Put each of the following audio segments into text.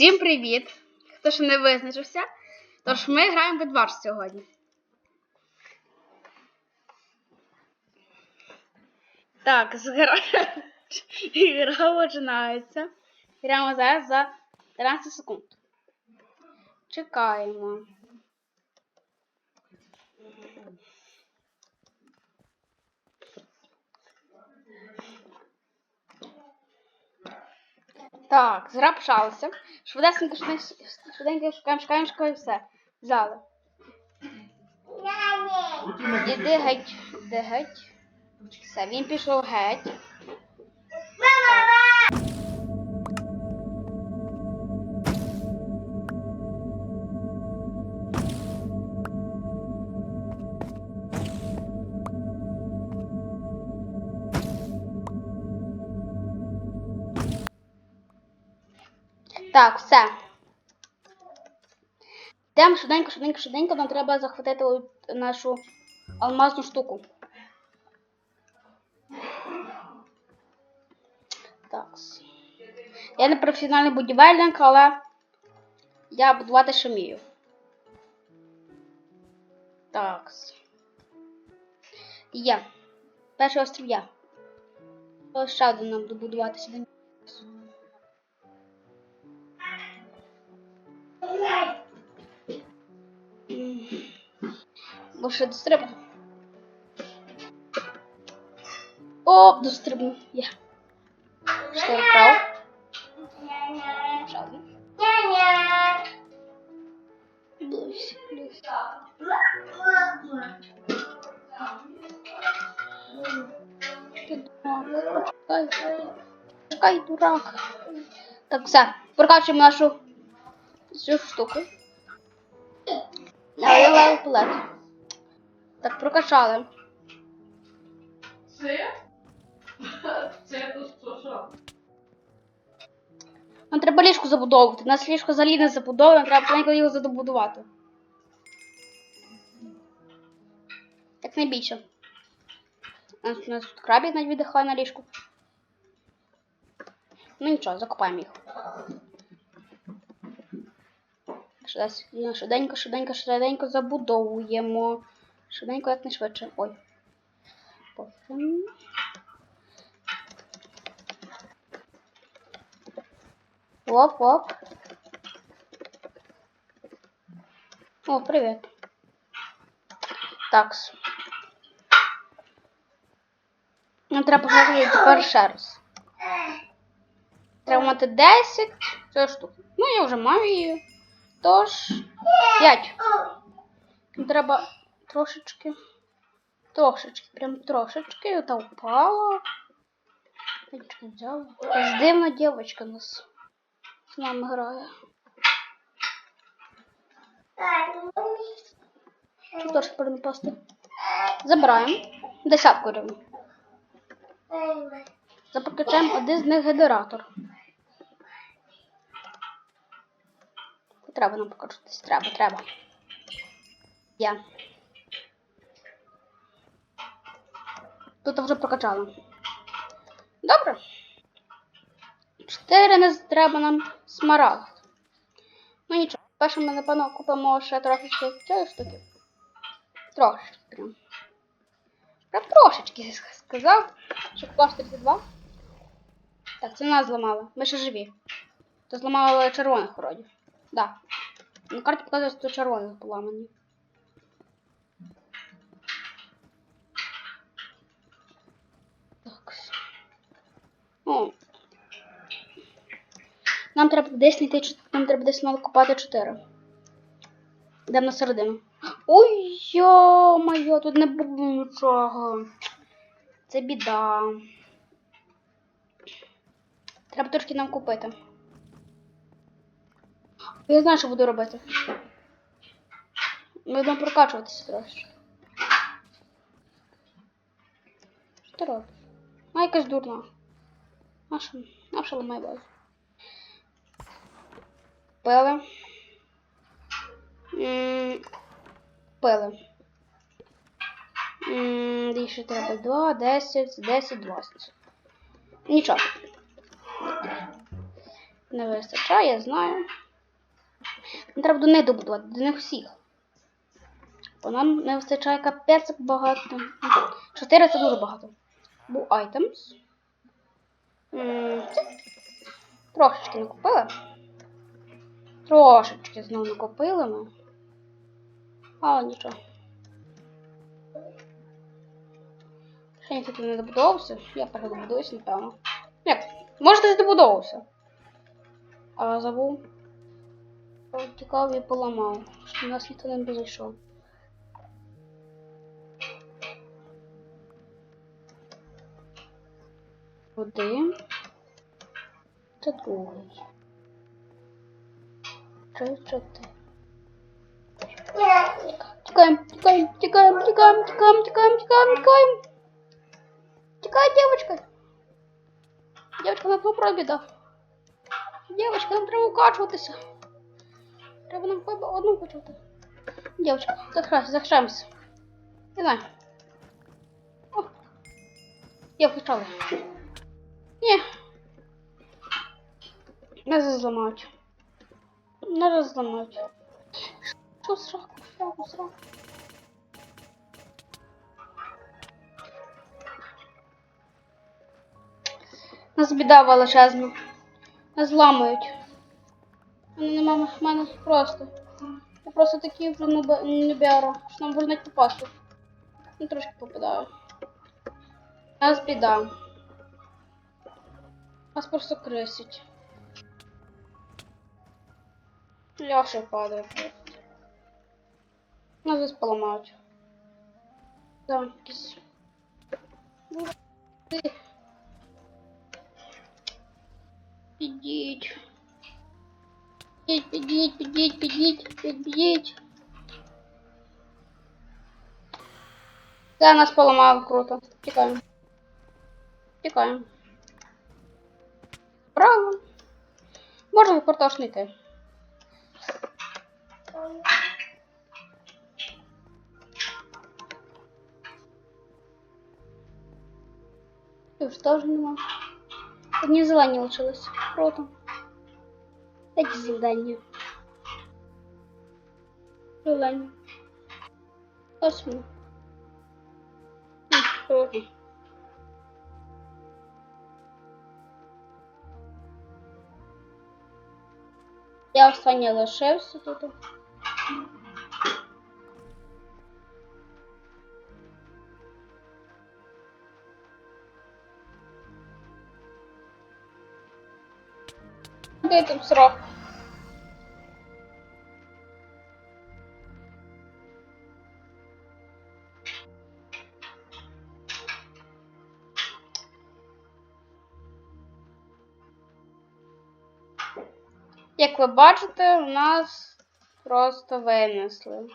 Всім привіт! Хто ще не визначився? Тож ми граємо в Едвард сьогодні. Так, згра... гра починається. Граємо зараз за 13 секунд. Чекаємо. Так. Швидесенько, швиденько, швиденько шукаємо, шукаємо, шукаємо все. Взяли. Іди геть, іди геть. Все, він пішов геть. Так, все. Йдемо швиденько, швиденько, швиденько, нам треба захватити нашу алмазну штуку. Так. Я не професіональний будівельник, але я будувати ще вмію. Так. Є. Перший острів. Ось ще один нам добудувати сюди. Бо ще дострибну. О, дострибну. Є. Що я вкрав? Почекай, дурак. Так, все. Прокачуємо нашу цю штуку. Налила палет. Так, прокачали. Це? Це тут що? Нам треба ліжку забудовувати. У нас ліжко взагалі не забудоване, треба тоненько його задобудувати. Так найбільше. У нас, у нас тут крабік навіть віддихає на ліжку. Ну нічого, закопаємо їх. Швиденько, швиденько, швиденько, забудовуємо. Швиденько, як не швидше. Ой. Оп, оп. О, привіт. Такс. Ну, треба погнати тепер ще раз. Треба мати 10 це штук. Ну, я вже маю її. Тож, 5. Треба трошечки. Трошечки, прям трошечки. Печки взяла. Якась дивна дівчинка нас з нами грає. Що теж перенапасти? Забираємо. Десятку рівно. Запокачаємо один з них генератор. Треба нам покачатись. Треба, треба. Я. Тут вже прокачали. Добре. Чотири не треба нам смарагд. Ну нічого. Перше ми, напевно, купимо ще трошечки цієї штуки. Трошечки прям. Прям трошечки сказав. Щоб коштує 32. Так, це нас зламало. Ми ще живі. То зламало червоних вроді. Да. На карті показує, що червоних поламані. Так. О. Нам треба десь знайти, нам треба десь накопати 4. Йдемо на середину. Ой, йо-моє, тут не було нічого. Це біда. Треба трошки нам купити. Я знаю, що буду робити. Ми будемо прокачуватися трошки. Що ти робиш? А якась дурна. Наша, наша ламай базу. Пили. Пили. М, Більше треба 2, 10, 10, 20. Нічого. Не вистачає, я знаю. Нам треба до них добудувати, до них всіх. Бо нам не вистачає капець багато. Чотири це дуже багато. Items. М, Трошечки накупили. Трошечки знову накупили ми. Але нічого. Ще ніхто не добудовувався. Я передобудуюсь, напевно. Як? Може, десь добудовувався. А забув. Тікав і поламав. Що нас ніхто не зайшов. Один. Це другий. Три, чотири. Тікаємо, тікаємо, тікаємо, тікаємо, тікаємо, тікаємо, тікаємо, тікаємо. Тікай, девочка. Девочка, на попробуй, біда. Девочка, нам треба укачуватися. Треба нам одну укачувати. Девочка, захищайся, захищаємося. Не. О. Я вкачала. Ні. Не зламають. Не зламають. Що сраку, сраку, сраку. Нас біда величезна. Нас зламують. Мене нема в мене просто. Я просто такий вже нубе- нубяра, що нам вольнуть попасти. Ну, трошки попадаю. Нас біда. Нас просто крисять. Ляши падає просто. Нас десь поламають. Да, якісь. Ну, ти. Підіть. Підіть, підіть, підіть, підіть, підіть. Це нас поламав круто. Тікаємо. Тікаємо. Право. Можна в портаж не йти. Тут ж теж нема. Одні зелені лишились. Круто. Эти задания. Желание. Осмо. Круто. Я останнє лишився тут. Де тут срок? Ви бачите, у нас просто винесли.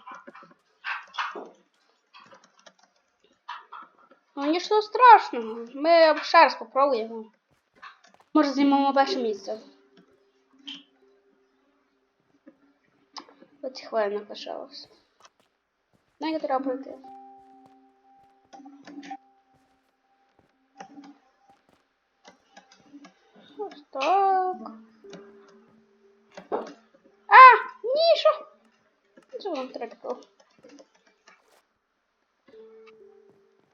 Ну нічого страшного. Ми ще раз попробуємо. Може знімемо перше місце. Ось хвилина лишилось. Ну, як треба пройти. Ось так. А, ніша! Чого вам треба такого?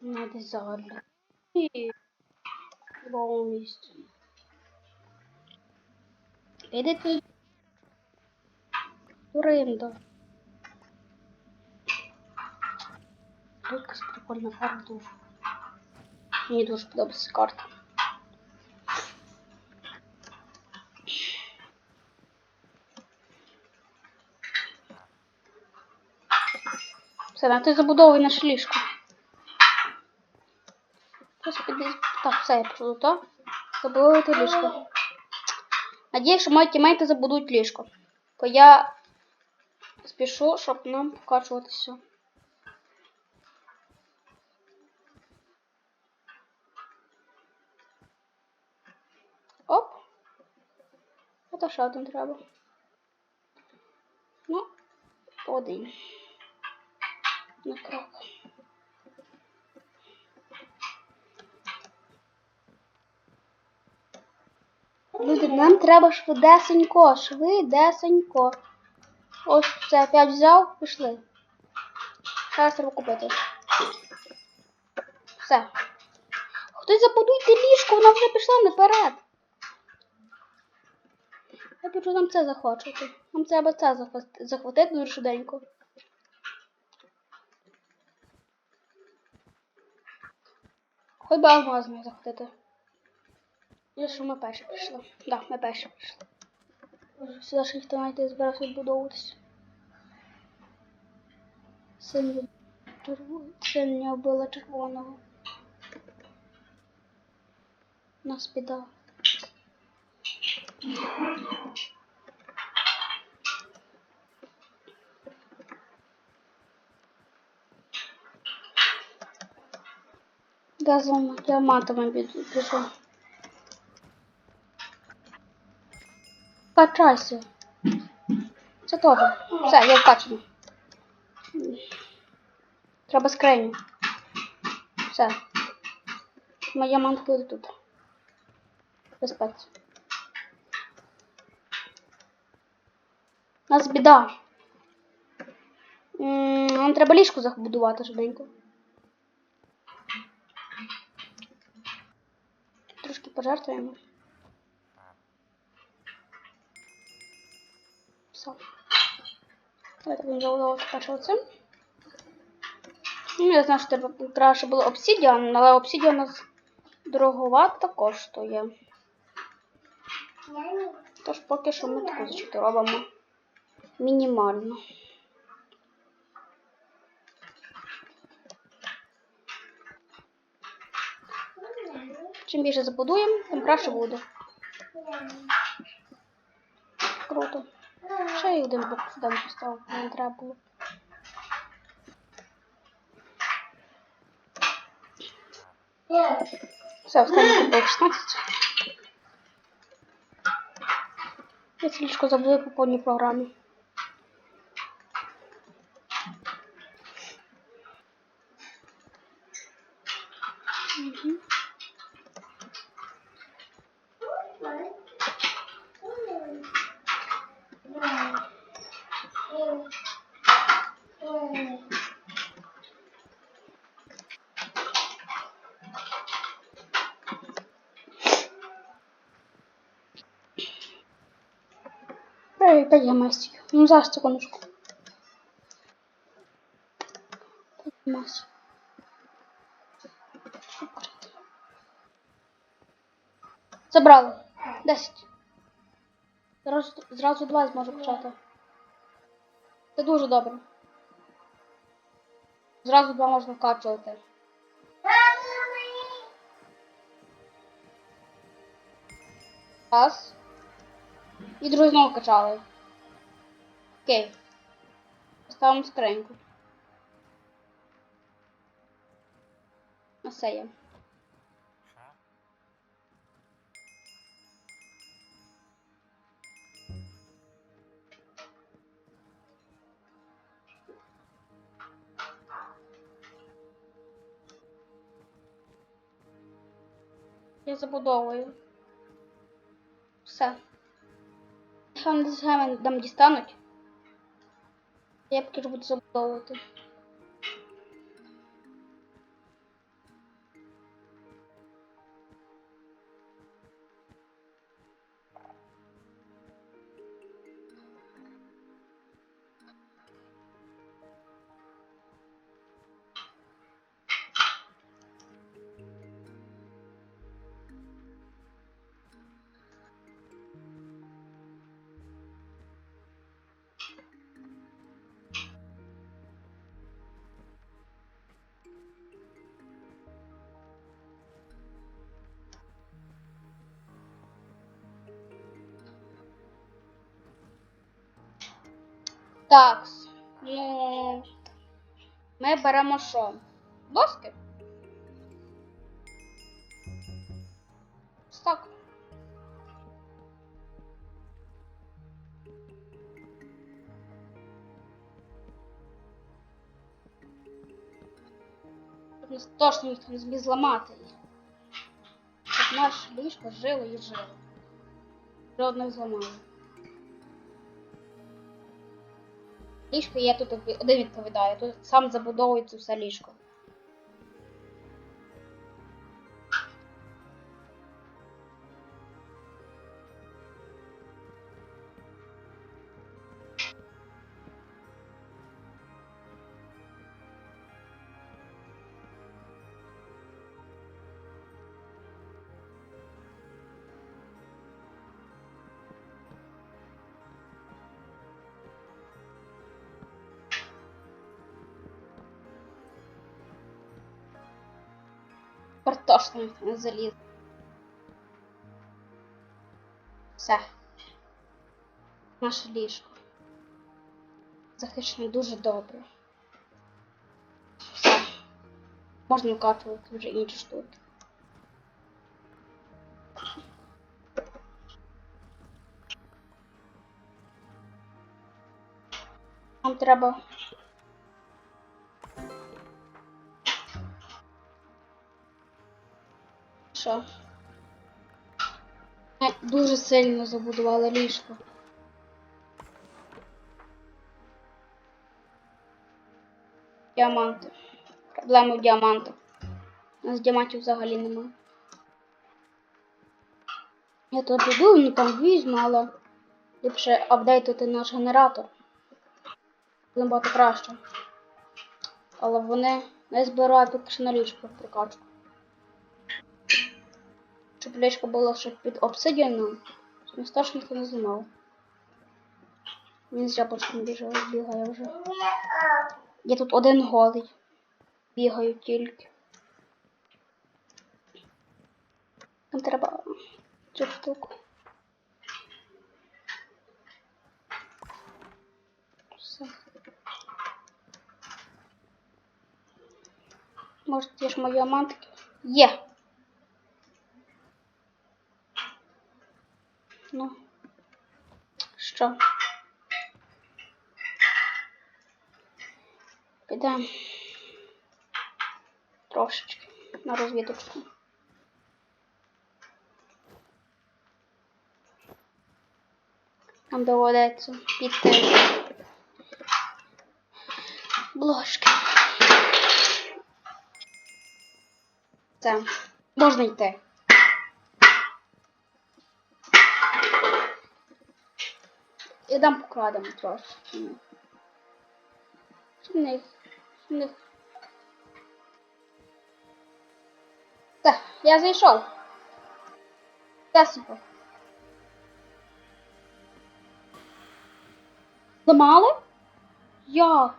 Надо. І... Повністю. Іди ти. Туринда. Якась прикольна карта. Мені дуже подобається карта. Все, ти забудовуй наше ліжко. Просто. Так, все, я пішов то. Забудовуйте ліжко. Надіюсь, що мої тімейти забудують ліжко. Бо я спішу, щоб нам покачуватися. Оп. А то ще один треба. Ну, один. На крок. Люди, нам треба швидесенько, швидесенько. Ось це опять взяв, пішли. Зараз треба купити. Все. Хтось забудуйте ліжко, вона вже пішла наперед. Я хочу нам це захочути. Нам треба це захват- захватити дуже швиденько. Хоч би алмаз не захватити. Я що ми перші прийшли. Так, да, ми перші прийшли. Сюди ж ніхто навіть не збирався червоний. Син не вбила червоного. Нас біда. Газом діамантами біжу. Качайся. Це теж. Все, я вкачана. Треба скриню. Все. Моя мантка буде тут. Безпеці. У нас біда. Нам треба ліжко забудувати швиденько. Трошки пожертвуємо. Все. Давайте будемо забудовувати перше оце. Ну, я знаю, що треба краще було обсідіан, але обсідіан у нас дороговато коштує. Тож поки що ми таку зачути робимо мінімально. Чим більше забудуємо, тим краще буде. Круто. Ще й один блок сюди поставив, не треба було. Все, останній купив 16. Я ліжко забуду по повній програмі. Зараз секундочку. Я. Забрали. Десять. Зараз зразу два зможу почати. Це дуже добре. Зразу два можна вкачувати. Раз. І другий знову качали. Окей. Ставимо скриньку. Все є. Я забудовую. Все. Згами нам дістануть. Я поки ж буду забудовувати. Так. Ну. Ми беремо що? Доски? Так. Точно ніхто не зміг зламати її. Щоб наш ліжко жило і жило. Жодних зламали. Ліжко я тут один відповідаю. Тут сам забудовую це все ліжко. Тепер точно не заліз. Все. Наше ліжко. Захищено дуже добре. Все. Можна вкатувати вже інші штуки. Нам треба Що? Ми дуже сильно забудували ліжко. Діаманти. Проблема в діамантах. У нас діамантів взагалі немає. Я тут іду, ну там візьму, але ліпше апдейтити наш генератор. Набагато краще. Але вони не збирають поки що на ліжко прокачку. Щоб ліжко було ще під обсидіаном, не страшно ніхто не знімав. Він з яблучком біжає, бігає вже. Я тут один голий. Бігаю тільки. Нам треба цю штуку. Все. Може, ті ж мої амантики? Є! Ну, що? Підемо трошечки на розвідочку. Нам доведеться піти бложки. Це можна йти. Я дам покрадемо трошки. Щоб них. Так, я зайшов. Засипав. Зламали? Як?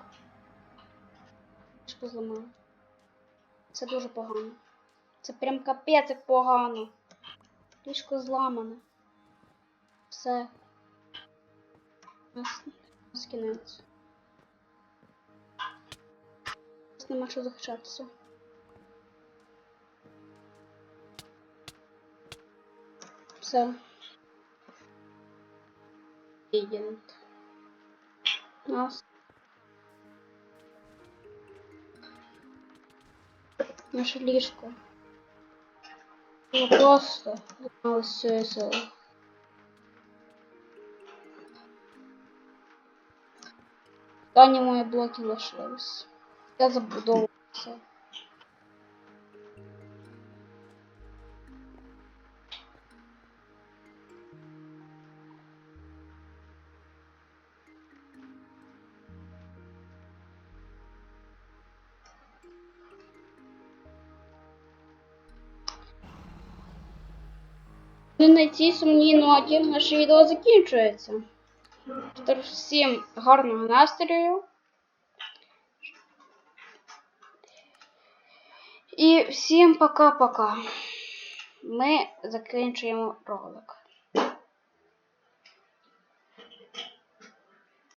Що зламали? Це дуже погано. Це прям капець як погано. Ліжко зламане. Все. Нас нас кінець. Нас нема що захищатися. Все. Агент. Нас. Наше ліжко. Ну просто зламалось все село. Останні мої блоки лишились. Я забудовую все. На цій сумній ноті наше відео закінчується. Всім гарного настрою. І всім пока-пока. Ми закінчуємо ролик.